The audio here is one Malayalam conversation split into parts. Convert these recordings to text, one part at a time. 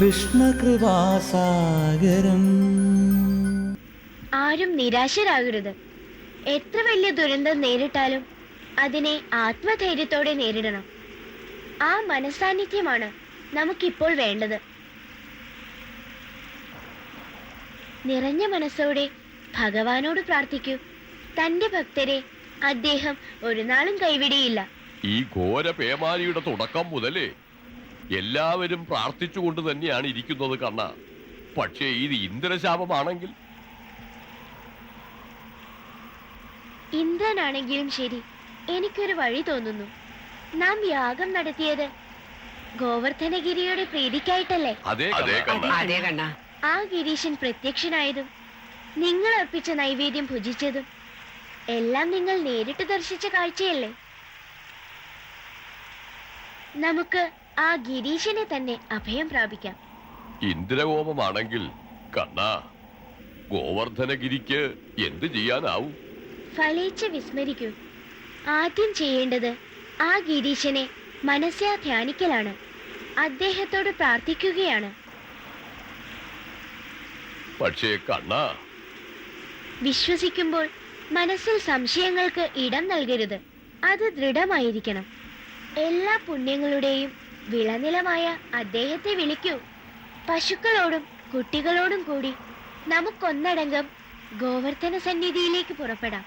കൃഷ്ണകൃപാസാഗരം ആരും നിരാശരാകരുത്. എത്ര വലിയ ദുരന്തം നേരിട്ടാലും അതിനെ ആത്മധൈര്യത്തോടെ നേരിടണം. ആ മനസാന്നിധ്യമാണ് നമുക്കിപ്പോൾ വേണ്ടത്. നിറഞ്ഞ മനസ്സോടെ ഭഗവാനോട് പ്രാർത്ഥിക്കൂ. തന്റെ ഭക്തരെ അദ്ദേഹം ഒരു നാളും കൈവിടിയില്ല. ഈ ഘോര പേമാരിയുടെ തുടക്കം മുതലേ എല്ലാവരും പ്രാർത്ഥിച്ചുകൊണ്ട് തന്നെയാണ് ഇരിക്കുന്നത് കണ്ണ. പക്ഷേ ഇത് ഇന്ദ്രശാപമാണെങ്കിൽ? ഇന്ദ്രനാണെങ്കിലും ശരി. എനിക്കൊരു വഴി തോന്നുന്നു. നാം യാഗം നടത്തിയത് ഗോവർദ്ധനഗിരിയുടെ പ്രീതിക്കായിട്ടല്ലേ? അതേ കണ്ണ. ആ ഗിരീശൻ പ്രത്യക്ഷനായതും നിങ്ങൾ അർപ്പിച്ച നൈവേദ്യം ഭുജിച്ചതും എല്ലാം നിങ്ങൾ നേരിട്ട് ദർശിച്ച കാഴ്ചയല്ലേ? നമുക്ക് ആ ഗിരീശനെ തന്നെ അഭയം പ്രാപിക്കാം. ഇന്ദ്രകോപമാണെങ്കിൽ കണ്ണ ഗോവർദ്ധനഗിരിക്ക് എന്ത് ചെയ്യാനാവും? ഫലിച്ച് വിസ്മരിക്കൂ. ആദ്യം ചെയ്യേണ്ടത് ആ ഗിരീശനെ മനസ്സാ ധ്യാനിക്കലാണ്. അദ്ദേഹത്തോട് പ്രാർത്ഥിക്കുകയാണ്. പക്ഷേ കണ്ണ. വിശ്വസിക്കുമ്പോൾ മനസ്സിൽ സംശയങ്ങൾക്ക് ഇടം നൽകരുത്. അത് ദൃഢമായിരിക്കണം. എല്ലാ പുണ്യങ്ങളുടെയും വിളനിലമായ അദ്ദേഹത്തെ വിളിക്കൂ. പശുക്കളോടും കുട്ടികളോടും കൂടി നമുക്കൊന്നടങ്കം ഗോവർദ്ധന സന്നിധിയിലേക്ക് പുറപ്പെടാം.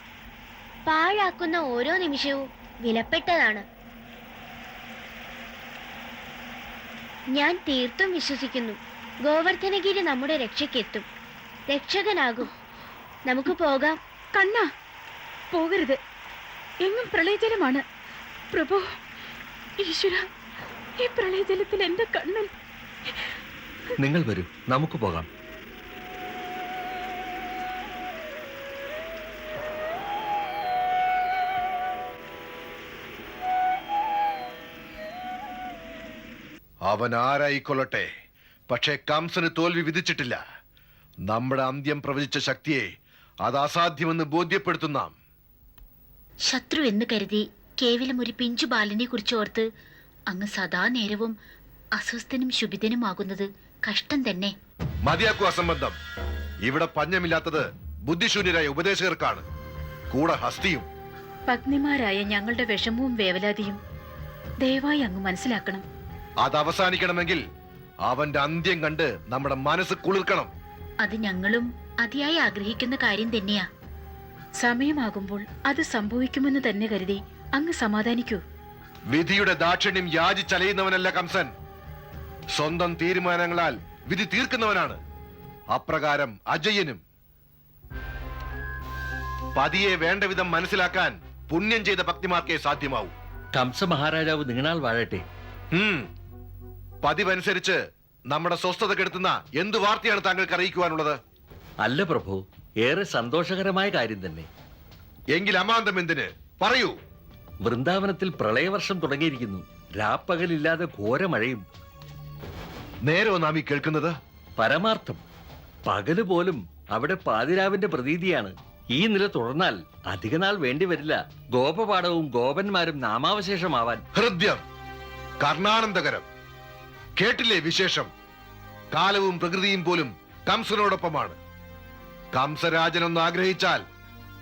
പാഴാക്കുന്ന ഓരോ നിമിഷവും വിലപ്പെട്ടതാണ്. ഞാൻ തീർത്തും വിശ്വസിക്കുന്നു. ഗോവർദ്ധനഗിരി നമ്മുടെ രക്ഷയ്ക്കെത്തും. രക്ഷകനാകും. നമുക്ക് പോകാം. കണ്ണ പോകരുത്. എങ്ങും പ്രളയജലമാണ്. പ്രഭു ഈശ്വര. ഈ പ്രളയജലത്തിൽ എന്റെ കണ്ണിൽ നിങ്ങൾ വരൂ. നമുക്ക് പോകാം. അവൻ ആരായിക്കൊള്ളട്ടെ? പക്ഷേ കംസന് തോൽവി വിധിച്ചിട്ടില്ല. നമ്മുടെ അന്ത്യം പ്രവചിച്ച ശക്തിയെ അത് അസാധ്യമെന്ന് ബോധ്യപ്പെടുത്തുന്ന ശത്രു എന്ന് കരുതി കേവലം ഒരു പിഞ്ചു ബാലനെ കുറിച്ച് ഓർത്ത് അങ്ങ് സദാ നേരവും അസ്വസ്ഥനും ശുഭിതനുമാകുന്നത് കഷ്ടം തന്നെ. മതിയാക്കു അസംബന്ധം. ഇവിടെ പഞ്ഞമില്ലാത്തത് ബുദ്ധിശൂന്യരായ ഉപദേശകർക്കാണ്. കൂടെ ഹസ്തിയും. പത്നിമാരായ ഞങ്ങളുടെ വിഷമവും വേവലാതിയും ദയവായി അങ്ങ് മനസ്സിലാക്കണം. അത് അവസാനിക്കണമെങ്കിൽ അവന്റെ അന്ത്യം കണ്ട് നമ്മുടെ മനസ്സ് കുളിർക്കണം. അത് ഞങ്ങളും അതിയായി ആഗ്രഹിക്കുന്ന കാര്യം തന്നെയാ. സമയമാകുമ്പോൾ അത് സംഭവിക്കുമെന്ന് തന്നെ കരുതി അങ്ങ് സമാധാനിക്കൂ. വിധിയുടെ ദാക്ഷിണ്യം യാചിച്ചലയുന്നവനല്ല കംസൻ. സ്വന്തം തീരുമാനങ്ങളാൽ വിധി തീർക്കുന്നവനാണ്. അപ്രകാരം അജയനും. പതിയെ വേണ്ട വിധം മനസ്സിലാക്കാൻ പുണ്യം ചെയ്ത ഭക്തിമാർക്കേ സാധ്യമാവൂ. കംസ മഹാരാജാവ് നീണാൾ വാഴട്ടെ. പതിവനുസരിച്ച് നമ്മുടെ സ്വസ്ഥത കെടുത്തുന്ന എന്ത് വാർത്തയാണ് താങ്കൾക്ക് അറിയിക്കുവാനുള്ളത്? അല്ല പ്രഭു ഏറെ സന്തോഷകരമായ കാര്യം തന്നെ. എങ്കിൽ അമാന്തം എന്തിന്? പറയൂ. വൃന്ദാവനത്തിൽ പ്രളയവർഷം തുടങ്ങിയിരിക്കുന്നു. രാപ്പകലില്ലാതെ ഘോരമഴയും നേരോ നാം ഈ കേൾക്കുന്നത്? പരമാർത്ഥം. പകൽ പോലും അവിടെ പാതിരാവിന്റെ പ്രതീതിയാണ്. ഈ നില തുടർന്നാൽ അധികനാൾ വേണ്ടി വരില്ല. ഗോപപാഠവും ഗോപന്മാരും നാമാവശേഷമാവാൻ. ഹൃദ്യം. കർണാനന്ദകരം. കേട്ടില്ലേ വിശേഷം? കാലവും പ്രകൃതിയും പോലും കംസനോടൊപ്പമാണ്. കംസരാജനൊന്ന് ആഗ്രഹിച്ചാൽ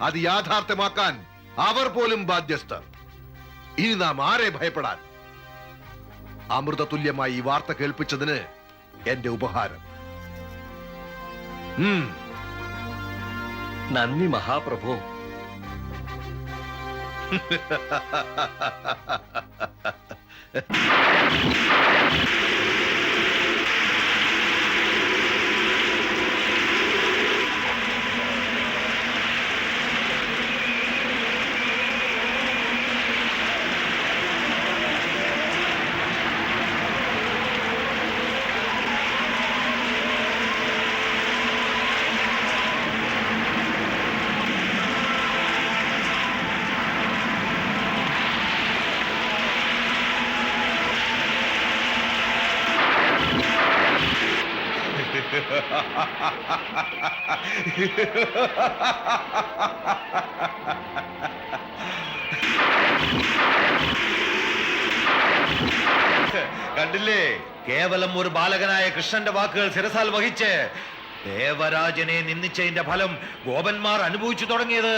അത് യാഥാർത്ഥ്യമാക്കാൻ അവർ പോലും ബാധ്യസ്ഥർ. ഇനി നാം ആരെ ഭയപ്പെടാൻ? അമൃതതുല്യമായി ഈ വാർത്ത കേൾപ്പിച്ചതിന് എന്റെ ഉപഹാരം. നന്ദി Mahaprabhu. Ha ha ha ha ha ha ha ha. കണ്ടില്ലേ? കേവലം ഒരു ബാലകനായ കൃഷ്ണന്റെ വാക്കുകൾ സിരസാൽ വഹിച്ച് ദേവരാജനെ നിന്ദിച്ചതിന്റെ ഫലം ഗോപന്മാർ അനുഭവിച്ചു തുടങ്ങിയത്.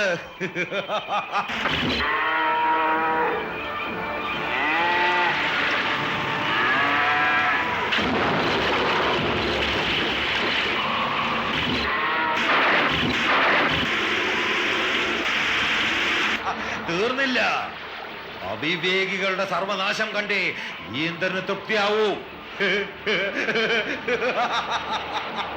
തീർന്നില്ല അവിവേകികളുടെ സർവനാശം കണ്ടേ ഈ ഇന്ദ്രന് തൃപ്തിയാവൂ?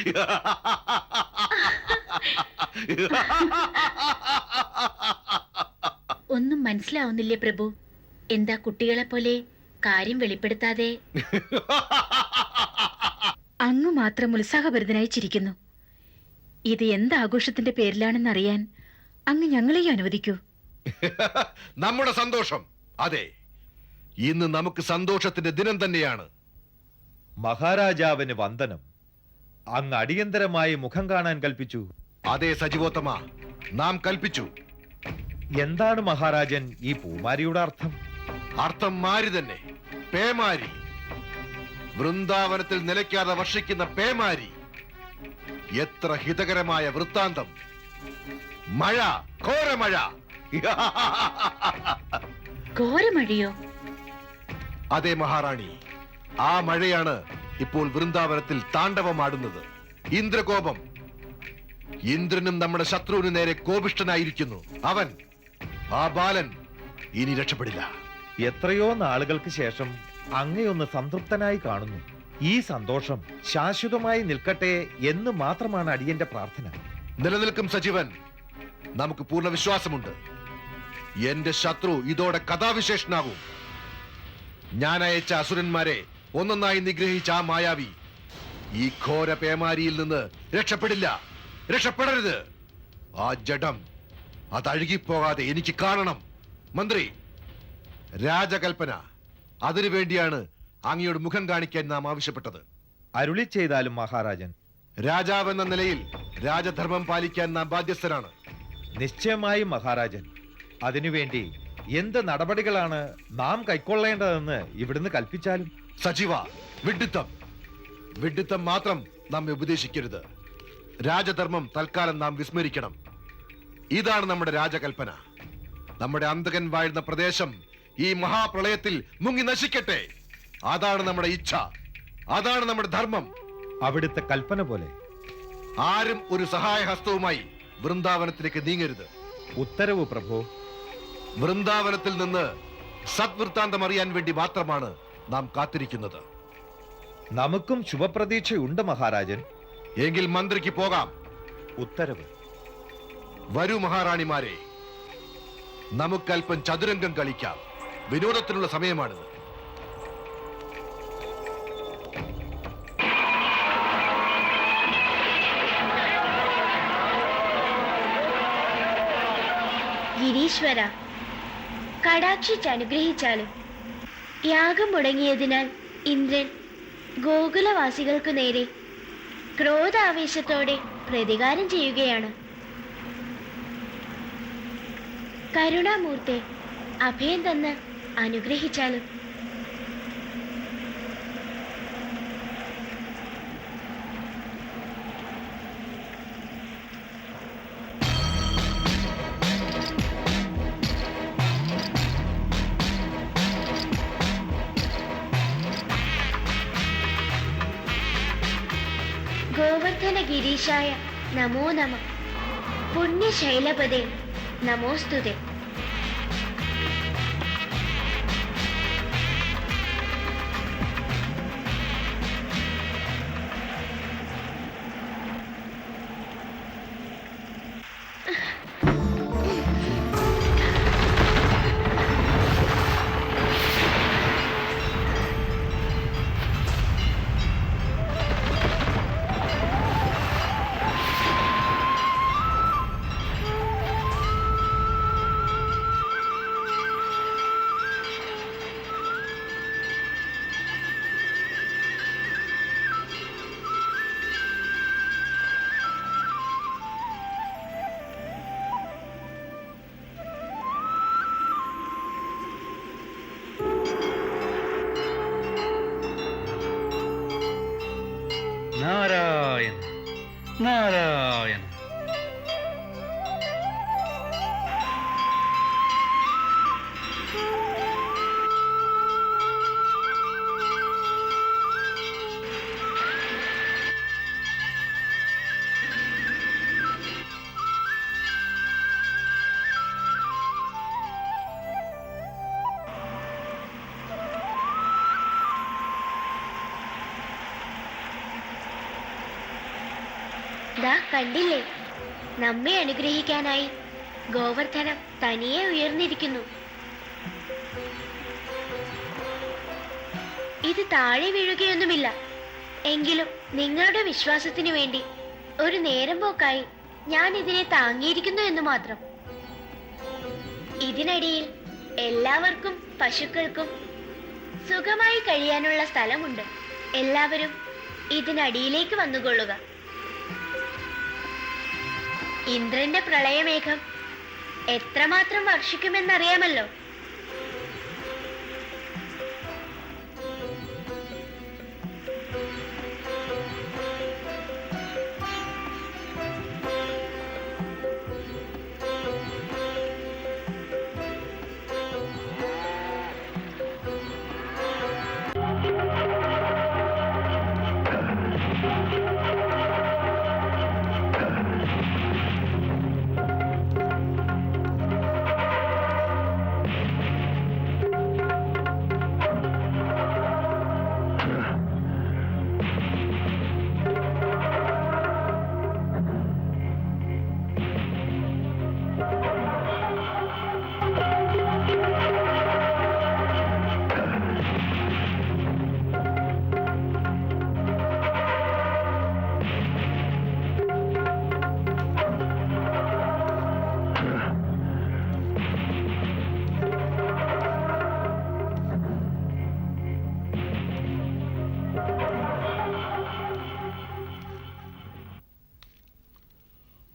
ഒന്നും മനസ്സിലാവുന്നില്ലേ പ്രഭു? എന്താ കുട്ടികളെ പോലെ കാര്യം വെളിപ്പെടുത്താതെ? അങ്ങ് മാത്രം ഉത്സാഹഭരിതനായി ചിരിക്കുന്നു. ഇത് എന്ത് ആഘോഷത്തിന്റെ പേരിലാണെന്ന് അറിയാൻ അങ്ങ് ഞങ്ങളെയും അനുവദിക്കൂ. നമ്മുടെ സന്തോഷം. അതെ. ഇന്ന് നമുക്ക് സന്തോഷത്തിന്റെ ദിനം തന്നെയാണ്. മഹാരാജാവിന് വന്ദനം. അങ്ങ് അടിയന്തരമായി മുഖം കാണാൻ കൽപ്പിച്ചു. അതെ സജീവോത്തമ. നാം കൽപ്പിച്ചു. എന്താണ് മഹാരാജൻ ഈ പൂമാരിയുടെ അർത്ഥം? അർത്ഥം മാരി തന്നെ. പേമാരി. വൃന്ദാവനത്തിൽ നിലയ്ക്കാതെ വർഷിക്കുന്ന പേമാരി. എത്ര ഹിതകരമായ വൃത്താന്തം. മഴ ഘോരമഴ. ഘോരമഴയോ? അതെ മഹാറാണി. ആ മഴയാണ് ഇപ്പോൾ വൃന്ദാവനത്തിൽ താണ്ഡവമാടുന്നത്. ഇന്ദ്രകോപം. ഇന്ദ്രനും നമ്മുടെ ശത്രുവിന് നേരെ കോപിഷ്ഠനായിരിക്കുന്നു. അവൻ ആ ബാലൻ ഇനി രക്ഷപ്പെടില്ല. എത്രയോ നാളുകൾക്ക് ശേഷം അങ്ങയൊന്ന് സംതൃപ്തനായി കാണുന്നു. ഈ സന്തോഷം ശാശ്വതമായി നിൽക്കട്ടെ എന്ന് മാത്രമാണ് അടിയന്റെ പ്രാർത്ഥന. നിലനിൽക്കും സജീവൻ. നമുക്ക് പൂർണ വിശ്വാസമുണ്ട്. എന്റെ ശത്രു ഇതോടെ കഥാവിശേഷനാകും. ഞാൻ അയച്ച അസുരന്മാരെ ഒന്നൊന്നായി നിഗ്രഹിച്ച ആ മായാവി ഈ ഘോര പേമാരിയിൽ നിന്ന് രക്ഷപ്പെടില്ല. രക്ഷപ്പെടരുത്. ആ ജഡം അതഴുകിപ്പോകാതെ എനിക്ക് കാണണം. മന്ത്രി രാജകൽപ്പന. അതിനുവേണ്ടിയാണ് അങ്ങയോട് മുഖം കാണിക്കാൻ നാം ആവശ്യപ്പെട്ടത്. അരുളി ചെയ്താലും മഹാരാജൻ. രാജാവെന്ന നിലയിൽ രാജധർമ്മം പാലിക്കാൻ നാം ബാധ്യസ്ഥരാണ്. നിശ്ചയമായും മഹാരാജൻ. അതിനുവേണ്ടി എന്ത് നടപടികളാണ് നാം കൈക്കൊള്ളേണ്ടതെന്ന് ഇവിടുന്ന് കൽപ്പിച്ചാലും? സജീവ വിഡ്ഢിത്തം. വിഡ്ഢിത്തം മാത്രം നാം ഉപദേശിക്കരുത്. രാജധർമ്മം തൽക്കാലം നാം വിസ്മരിക്കണം. ഇതാണ് നമ്മുടെ രാജകൽപ്പന. നമ്മുടെ അന്തകൻ വാഴുന്ന പ്രദേശം ഈ മഹാപ്രളയത്തിൽ മുങ്ങി നശിക്കട്ടെ. അതാണ് നമ്മുടെ ഇച്ഛ. അതാണ് നമ്മുടെ ധർമ്മം. അവിടുത്തെ കൽപ്പന പോലെ. ആരും ഒരു സഹായഹസ്തവുമായി വൃന്ദാവനത്തിലേക്ക് നീങ്ങരുത്. ഉത്തരവ് പ്രഭു. വൃന്ദാവനത്തിൽ നിന്ന് സദ്വൃത്താന്തം അറിയാൻ വേണ്ടി മാത്രമാണ് നാം കാത്തിരിക്കുന്നത്. നമുക്കും ശുഭപ്രതീക്ഷയുണ്ട് മഹാരാജൻ. എങ്കിൽ മന്ത്രിക്ക് പോകാം. ഉത്തരവ്. വരൂ മഹാറാണിമാരെ. നമുക്കല്പം ചതുരംഗം കളിക്കാം. വിനോദത്തിനുള്ള സമയമാണിത്. ഗിരീശ്വര കടാക്ഷിച്ചനുഗ്രഹിച്ചാലും യാഗം മുടങ്ങിയതിനാൽ ഇന്ദ്രൻ ഗോകുലവാസികൾക്കു നേരെ ക്രോധാവേശത്തോടെ പ്രതികാരം ചെയ്യുകയാണ്. കരുണാമൂർത്തെ അഭയം തന്ന് അനുഗ്രഹിച്ചാലും ഗിരീശായ നമോ നമ പുണ്യശൈലപദേ നമോസ്തുതേ ദാ കണ്ടില്ലേ? നമ്മെ അനുഗ്രഹിക്കാനായി ഗോവർദ്ധനം തനിയെ ഉയർന്നിരിക്കുന്നു. ഇത് താഴെ വീഴുകയൊന്നുമില്ല. എങ്കിലും നിങ്ങളുടെ വിശ്വാസത്തിനു വേണ്ടി ഒരു നേരം പോക്കായി ഞാൻ ഇതിനെ താങ്ങിയിരിക്കുന്നു എന്ന് മാത്രം. ഇതിനടിയിൽ എല്ലാവർക്കും പശുക്കൾക്കും സുഖമായി കഴിയാനുള്ള സ്ഥലമുണ്ട്. എല്ലാവരും ഇതിനടിയിലേക്ക് വന്നുകൊള്ളുക. ഇന്ദ്രന്റെ പ്രളയമേഘം എത്രമാത്രം വർഷിക്കുമെന്നറിയാമല്ലോ.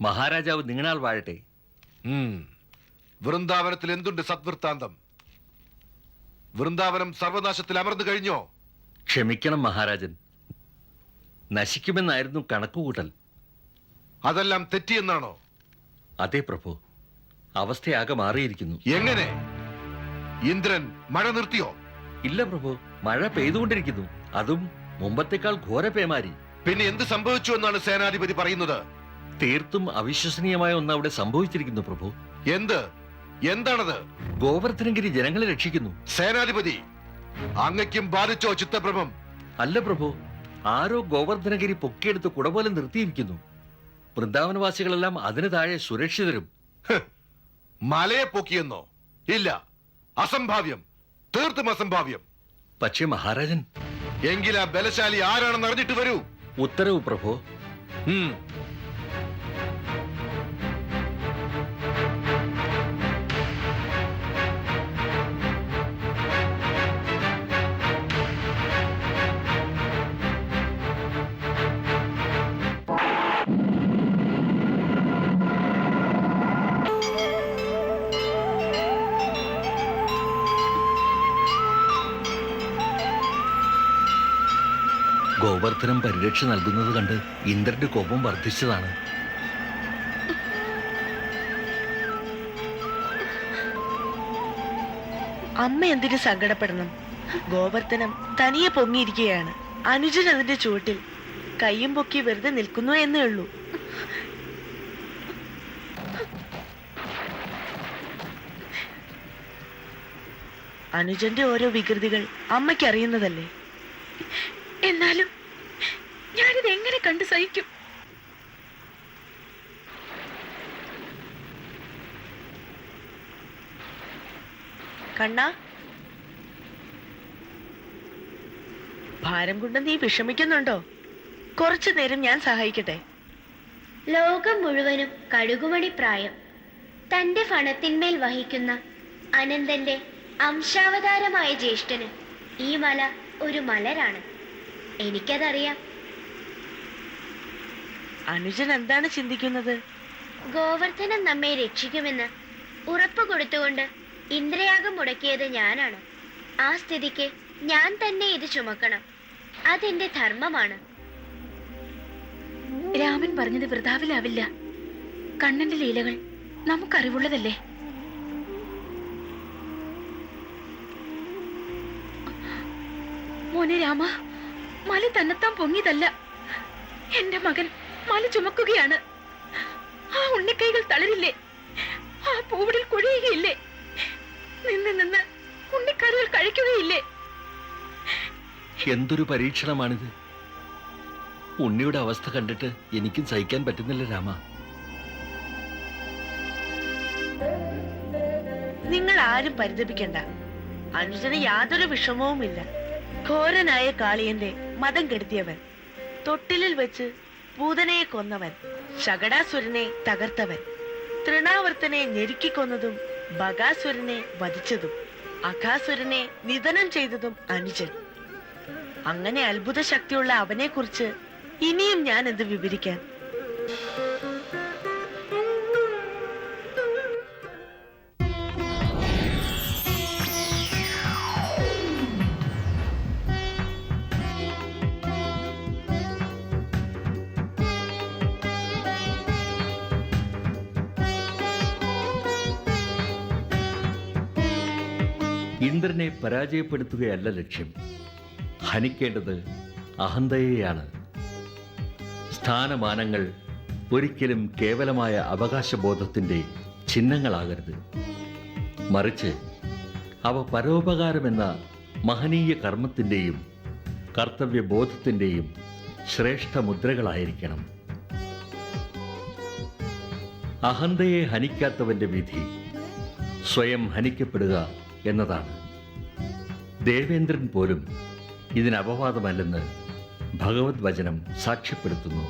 മഹാരാജാവ് നിങ്ങളാൾ വാഴട്ടെ. വൃന്ദാവനത്തിൽ എന്തുണ്ട് സദ്വൃത്താന്തം? വൃന്ദാവനം സർവനാശത്തിൽ അമർന്നു കഴിഞ്ഞോ? ക്ഷമിക്കണം മഹാരാജൻ. നശിക്കുമെന്നായിരുന്നു കണക്കുകൂട്ടൽ. അതെല്ലാം തെറ്റിയെന്നാണോ? അതെ പ്രഭു. അവസ്ഥയാകെ മാറിയിരിക്കുന്നു. എങ്ങനെ? ഇന്ദ്രൻ മഴ നിർത്തിയോ? ഇല്ല പ്രഭു. മഴ പെയ്തുകൊണ്ടിരിക്കുന്നു. അതും മുമ്പത്തേക്കാൾ ഘോര പേമാരി പിന്നെ എന്ത് സംഭവിച്ചു എന്നാണ് സേനാധിപതി പറയുന്നത്? തീർത്തും അവിശ്വസനീയമായ ഒന്ന് അവിടെ സംഭവിച്ചിരിക്കുന്നു പ്രഭു. എന്ത്? എന്താണത്? ഗോവർദ്ധനഗിരി ജനങ്ങളെ രക്ഷിക്കുന്നു. സേനാധിപതി അങ്ങയ്ക്കും ബാധിച്ചോ ചിത്തഭ്രമം. അല്ല പ്രഭു. ആരോ ഗോവർദ്ധനഗിരി പൊക്കിയെടുത്ത് കുടപോലെ നിർത്തിയിരിക്കുന്നു. വൃന്ദാവനവാസികളെല്ലാം അതിന് താഴെ സുരക്ഷിതരും. മലയെ പൊക്കിയെന്നോ? ഇല്ല. അസംഭാവ്യം. തീർത്തും അസംഭാവ്യം. പക്ഷേ മഹാരാജൻ. എങ്കിൽ ആ ബലശാലി ആരാണെന്ന് അറിഞ്ഞിട്ട് വരൂ. ഉത്തരവ് പ്രഭു. ഗോവർദ്ധനം പരിരക്ഷ നൽകുന്നത് കണ്ട് ഇന്ദ്രന്റെ കോപം വർദ്ധിച്ചതാണ്. അമ്മ എന്തിനു സങ്കടപ്പെടണം? ഗോവർദ്ധനം തനിയെ പൊങ്ങിയിരിക്കുകയാണ്. അനുജൻ അതിന്റെ ചുവട്ടിൽ കയ്യും പൊക്കി വെറുതെ നിൽക്കുന്നു എന്നേ ഉള്ളൂ. അനുജന്റെ ഓരോ വികൃതികൾ അമ്മയ്ക്ക് അറിയുന്നതല്ലേ എന്നാലും ഞാനിത് എങ്ങനെ കണ്ടു സഹിക്കും? കണ്ണ. ഭാരം കൊണ്ട് നീ വിഷമിക്കുന്നുണ്ടോ? കുറച്ചു നേരം ഞാൻ സഹായിക്കട്ടെ. ലോകം മുഴുവനും കഴുകുമണി പ്രായം. തന്റെ ഫണത്തിന്മേൽ വഹിക്കുന്ന അനന്തന്റെ അംശാവതാരമായ ജ്യേഷ്ഠന് ഈ മല ഒരു മലരാണ്. എനിക്കതറിയാം. അനുജൻ എന്താണ് ചിന്തിക്കുന്നത്? ഗോവർദ്ധനം നമ്മെ രക്ഷിക്കുമെന്ന് ഉറപ്പ് കൊടുത്തുകൊണ്ട് ഇന്ദ്രയാഗം മുടക്കിയത് ഞാനാണ്. ആ സ്ഥിതിക്ക് ഞാൻ തന്നെ ഇത് ചുമക്കണം. അതെന്റെ ധർമ്മമാണ്. രാമൻ പറഞ്ഞത് വൃതാവിലാവില്ല. കണ്ണന്റെ ലീലകൾ നമുക്കറിവുള്ളതല്ലേ? മോനെ രാമ മല തന്നെത്താൻ പൊങ്ങിയതല്ല. എന്റെ മകൻ മല ചുമക്കുകയാണ്. ആ ഉണ്ണിക്കൈകൾ തളരില്ലേ? ആ പൂവിടിൽ കുഴിയുകയില്ലേ? നിന്ന് നിന്ന് ഉണ്ണിക്കറികൾ കഴിക്കുകയില്ലേ? എന്തൊരു പരീക്ഷണമാണിത്. ഉണ്ണിയുടെ അവസ്ഥ കണ്ടിട്ട് എനിക്കും സഹിക്കാൻ പറ്റുന്നില്ല രാമ. നിങ്ങൾ ആരും പരിതപിക്കണ്ട. അനുജന് യാതൊരു വിഷമവുമില്ല. ഘോരനായ കാളിയന്റെ മതം കെടുത്തിയവൻ. തൊട്ടിലിൽ വെച്ച് പൂതനയെ കൊന്നവൻ. ശകടാസുരനെ തകർത്തവൻ. തൃണാവർത്തനെ ഞെരുക്കിക്കൊന്നതും ബകാസുരനെ വധിച്ചതും അഖാസുരനെ നിധനം ചെയ്തതും അനുജൻ. അങ്ങനെ അത്ഭുത ശക്തിയുള്ള അവനെ കുറിച്ച് ഇനിയും ഞാൻ എന്ത് വിവരിക്കാൻ? ഇന്ദ്രനെ പരാജയപ്പെടുത്തുകയല്ല ലക്ഷ്യം. ഹനിക്കേണ്ടത് അഹന്തയെയാണ്. സ്ഥാനമാനങ്ങൾ ഒരിക്കലും കേവലമായ അവകാശബോധത്തിന്റെ ചിഹ്നങ്ങളാകരുത്. മറിച്ച് അവ പരോപകാരമെന്ന മഹനീയ കർമ്മത്തിന്റെയും കർത്തവ്യബോധത്തിന്റെയും ശ്രേഷ്ഠ മുദ്രകളായിരിക്കണം അഹന്തയെ ഹനിക്കാത്തവന്റെ വിധി സ്വയം ഹനിക്കപ്പെടുക എന്നതാണ്. ദേവേന്ദ്രൻ പോലും ഇതിന് അപവാദമല്ലെന്ന് ഭഗവത് വചനം സാക്ഷ്യപ്പെടുത്തുന്നു.